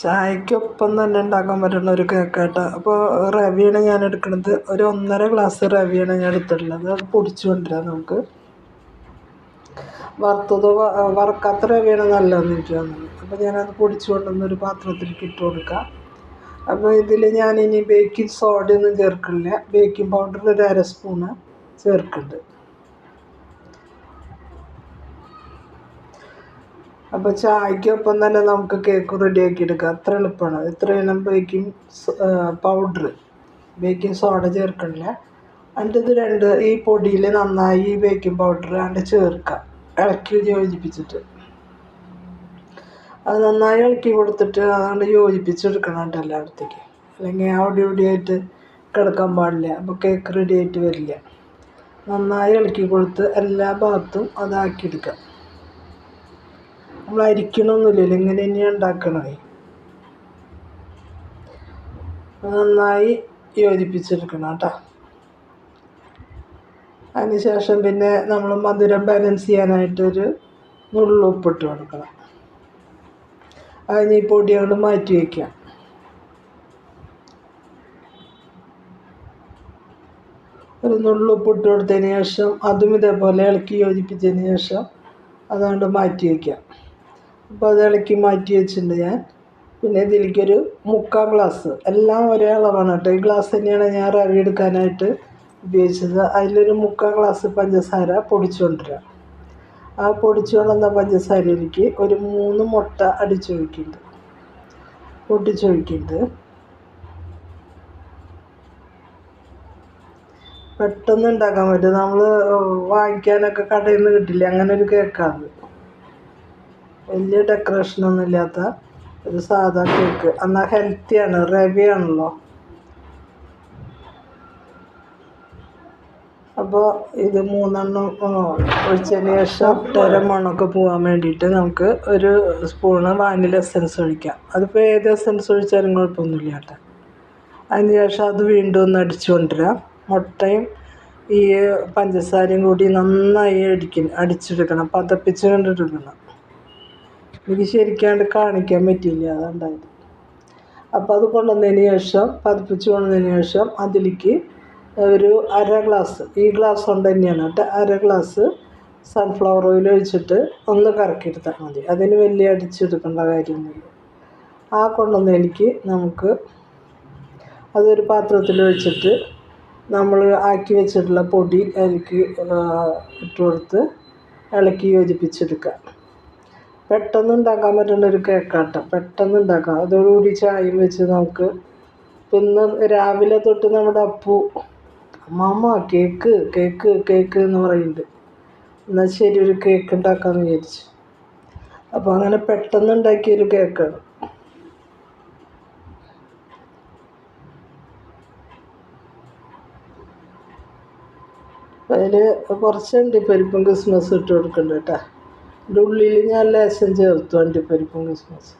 ചായക്കൊപ്പം തന്നെ ഉണ്ടാക്കാൻ പറ്റുന്ന ഒരു കേക്കാട്ടോ അപ്പോൾ റവയാണ് ഞാൻ എടുക്കുന്നത്. ഒരു ഒന്നര ഗ്ലാസ് റവയാണ് ഞാൻ എടുത്തിട്ടുള്ളത്. അത് പൊടിച്ചു കൊണ്ടുവരാം നമുക്ക്. വറുത്തതോ വറക്കാത്ത റവയാണ് നല്ലതെന്ന് എനിക്ക് തോന്നുന്നത് അപ്പോൾ ഞാനത് പൊടിച്ചു കൊണ്ടുവന്ന് ഒരു പാത്രത്തിലേക്ക് ഇട്ട് കൊടുക്കാം. അപ്പോൾ ഇതിൽ ഞാനിനി ബേക്കിംഗ് സോഡയൊന്നും ചേർക്കില്ല. ബേക്കിംഗ് പൗഡർ ഒരു അര സ്പൂണ് ചേർക്കുന്നുണ്ട്. അപ്പോൾ ചായക്കൊപ്പം തന്നെ നമുക്ക് കേക്ക് റെഡിയാക്കി എടുക്കാം അത്ര എളുപ്പമാണ്. ഇത്രയും ബേക്കിംഗ് പൗഡർ ബേക്കിംഗ് സോഡ ചേർക്കണില്ല. അതിന്റെ ഇത് രണ്ട് ഈ പൊടിയിൽ നന്നായി ഈ ബേക്കിംഗ് പൗഡർ അതിന്റെ ചേർക്കാം. ഇളക്കി യോജിപ്പിച്ചിട്ട്. അത് നന്നായി ഇളക്കി കൊടുത്തിട്ട് അതുകൊണ്ട് യോജിപ്പിച്ചെടുക്കണം കേട്ടോ എല്ലായിടത്തേക്ക്. അല്ലെങ്കിൽ അവിടെ ഇവിടെ ആയിട്ട് കിടക്കാൻ പാടില്ല. അപ്പോൾ കേക്ക് റെഡി ആയിട്ട് വരില്ല. നന്നായി ഇളക്കി കൊടുത്ത് എല്ലാ ഭാഗത്തും അതാക്കിയെടുക്കാം. നമ്മൾ അരിക്കണമൊന്നുമില്ലല്ലോ ഇങ്ങനെ തന്നെയാണ് ഉണ്ടാക്കണത്. നന്നായി യോജിപ്പിച്ചെടുക്കണം കേട്ടോ. അതിനുശേഷം പിന്നെ നമ്മൾ മധുരം ബാലൻസ് ചെയ്യാനായിട്ടൊരു നുള്ളുപ്പിട്ട് കൊടുക്കണം. അതിന് ഈ പൊടികൾ മാറ്റി വയ്ക്കാം ഒരു നുള്ളുപ്പിട്ട് കൊടുത്തതിന് ശേഷം അതും ഇതേപോലെ ഇളക്കി യോജിപ്പിച്ചതിന് ശേഷം അതുകൊണ്ട് മാറ്റി വയ്ക്കാം അപ്പോൾ അത് ഇളക്കി മാറ്റി വെച്ചിട്ടുണ്ട് ഞാൻ. പിന്നെ ഇതിലേക്കൊരു മുക്കാൽ ഗ്ലാസ്. എല്ലാം ഒരേ അളവാണ് കേട്ടോ. ഈ ഗ്ലാസ് തന്നെയാണ് ഞാൻ റവി എടുക്കാനായിട്ട് ഉപയോഗിച്ചത്. അതിലൊരു മുക്കാൽ ഗ്ലാസ് പഞ്ചസാര പൊടിച്ചു കൊണ്ടുവരാം ആ പൊടിച്ചു കൊണ്ടുവന്ന പഞ്ചസാരയിലേക്ക് ഒരു മൂന്ന് മുട്ട അടിച്ചു വയ്ക്കുന്നുണ്ട് പൊട്ടിച്ചു വയ്ക്കുന്നുണ്ട് പെട്ടെന്ന് ഉണ്ടാക്കാൻ പറ്റും. നമ്മൾ വാങ്ങിക്കാനൊക്കെ കടയിൽ നിന്ന് കിട്ടില്ല? അങ്ങനെ ഒരു കേക്കാണ്. വലിയ ഡെക്കറേഷനൊന്നും ഇല്ലാത്ത ഒരു സാധാ കേക്ക് എന്നാൽ ഹെൽത്തിയാണ് റവിയാണല്ലോ അപ്പോൾ ഇത് മൂന്നെണ്ണം ഒഴിച്ചതിന് ശേഷം ടരം മണമൊക്കെ പോകാൻ വേണ്ടിയിട്ട് നമുക്ക് ഒരു സ്പൂണ് വാനില എസൻസ് ഒഴിക്കാം. അതിപ്പോൾ ഏത് എസൻസ് ഒഴിച്ചാലും കുഴപ്പമൊന്നുമില്ല കേട്ടോ. അതിന് ശേഷം അത് വീണ്ടും ഒന്ന് അടിച്ചു കൊണ്ടുവരാം. മുട്ടയും ഈ പഞ്ചസാരയും കൂടി നന്നായി അടിക്കണം അടിച്ചെടുക്കണം പതപ്പിച്ച് കണ്ടിട്ടെടുക്കണം എനിക്ക് ശരിക്കാണ്ട് കാണിക്കാൻ പറ്റിയില്ല അതുണ്ടായത്. അപ്പോൾ അത് കൊണ്ടുവന്നതിന് ശേഷം പതിപ്പിച്ച് കൊണ്ടുവന്നതിന് ശേഷം അതിലേക്ക് ഒരു അര ഗ്ലാസ് ഈ ഗ്ലാസ് കൊണ്ട് തന്നെയാണ് കേട്ടോ അര ഗ്ലാസ് സൺഫ്ലവർ ഓയിൽ ഒഴിച്ചിട്ട് ഒന്ന് കറക്കിയെടുത്താൽ മതി. അതിന് വലിയ അടിച്ചെടുക്കേണ്ട കാര്യമൊന്നുമില്ല. ആ കൊണ്ടുവന്ന എനിക്ക് നമുക്ക് അതൊരു പാത്രത്തിൽ ഒഴിച്ചിട്ട് നമ്മൾ ആക്കി വെച്ചിട്ടുള്ള പൊടി അതിലേക്ക് ഇട്ട് കൊടുത്ത് ഇളക്കി യോജിപ്പിച്ചെടുക്കുക പെട്ടെന്ന് ഉണ്ടാക്കാൻ പറ്റുന്ന ഒരു കേക്കാട്ടോ. പെട്ടെന്ന് ഉണ്ടാക്കാം അതോടുകൂടി ചായയും വെച്ച് നമുക്ക് പിന്നെ രാവിലെ തൊട്ട് നമ്മുടെ അപ്പു അമ്മാമ്മ കേക്ക് കേക്ക് കേക്ക് എന്ന് പറയുന്നുണ്ട്. എന്നാൽ ശരി ഒരു കേക്ക് ഉണ്ടാക്കാമെന്ന് വിചാരിച്ചു. അപ്പോൾ അങ്ങനെ പെട്ടെന്ന് ഉണ്ടാക്കിയൊരു കേക്കാണ് അതിൽ കുറച്ചുണ്ട്. പരിപ്പും ക്രിസ്മസ് ഇട്ട് കൊടുക്കണ്ട കേട്ടോ അതിന്റെ ഉള്ളിൽ ഞാൻ ലേശം ചേർത്തു അണ്ടിപ്പരിപ്പും ക്രിസ്മസ്.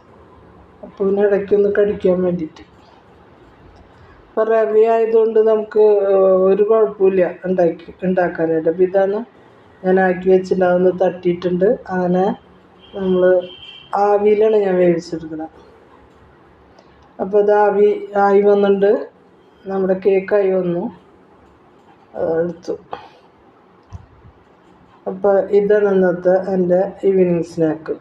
അപ്പോൾ പിന്നെ ഇടയ്ക്കൊന്ന് കടിക്കാൻ വേണ്ടിയിട്ട്. അപ്പോൾ റവി ആയതുകൊണ്ട് നമുക്ക് ഒരു കുഴപ്പമില്ല ഉണ്ടാക്കി ഉണ്ടാക്കാനായിട്ട്. അപ്പോൾ ഇതാണ് ഞാൻ ആക്കി വെച്ചിട്ടുണ്ടാവുന്ന തട്ടിയിട്ടുണ്ട്. അങ്ങനെ നമ്മൾ ആവിയിലാണ് ഞാൻ വേവിച്ചെടുക്കുന്നത്. അപ്പോൾ അത് ആവി ആയി വന്നിട്ടുണ്ട്. നമ്മുടെ കേക്കായി വന്നു. എടുത്തു. അപ്പോൾ ഇതാണ് ഇന്നത്തെ എന്റെ ഈവനിങ് സ്നാക്ക്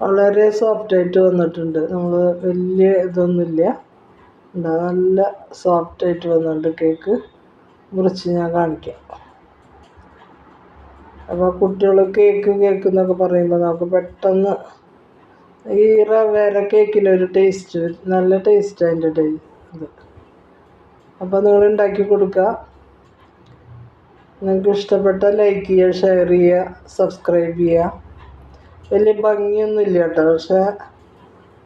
വളരെ സോഫ്റ്റായിട്ട് വന്നിട്ടുണ്ട്. നമ്മൾ വലിയ ഇതൊന്നുമില്ല. എന്താ നല്ല സോഫ്റ്റായിട്ട് വന്നിട്ടുണ്ട് കേക്ക് മുറിച്ച് ഞാൻ കാണിക്കാം. അപ്പോൾ കുട്ടികൾ കേക്ക് കേക്ക് എന്നൊക്കെ പറയുമ്പോൾ നമുക്ക് പെട്ടെന്ന് ഈ റവേര കേക്കിനൊരു ടേസ്റ്റ് നല്ല ടേസ്റ്റ് അതിന്റെ ടേ ഇത്. അപ്പോൾ നിങ്ങൾ ഉണ്ടാക്കി കൊടുക്കുക നിങ്ങൾക്ക് ഇഷ്ടപ്പെട്ട ലൈക്ക് ചെയ്യുക ഷെയർ ചെയ്യുക സബ്സ്ക്രൈബ് ചെയ്യുക. വലിയ ഭംഗിയൊന്നും ഇല്ല കേട്ടോ. പക്ഷേ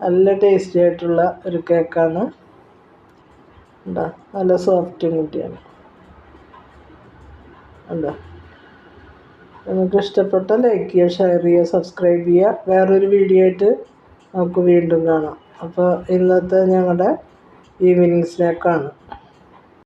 നല്ല ടേസ്റ്റി ആയിട്ടുള്ള ഒരു കേക്കാണ് ഉണ്ടോ നല്ല സോഫ്റ്റും കൂട്ടിയാണ്. ഉണ്ടോ നിങ്ങൾക്ക് ഇഷ്ടപ്പെട്ട ലൈക്ക് ചെയ്യുക ഷെയർ ചെയ്യുക സബ്സ്ക്രൈബ് ചെയ്യുക. വേറൊരു വീഡിയോ ആയിട്ട് നമുക്ക് വീണ്ടും കാണാം. അപ്പോൾ ഇന്നത്തെ ഞങ്ങളുടെ ഈവനിങ് സ്നാക്കാണ്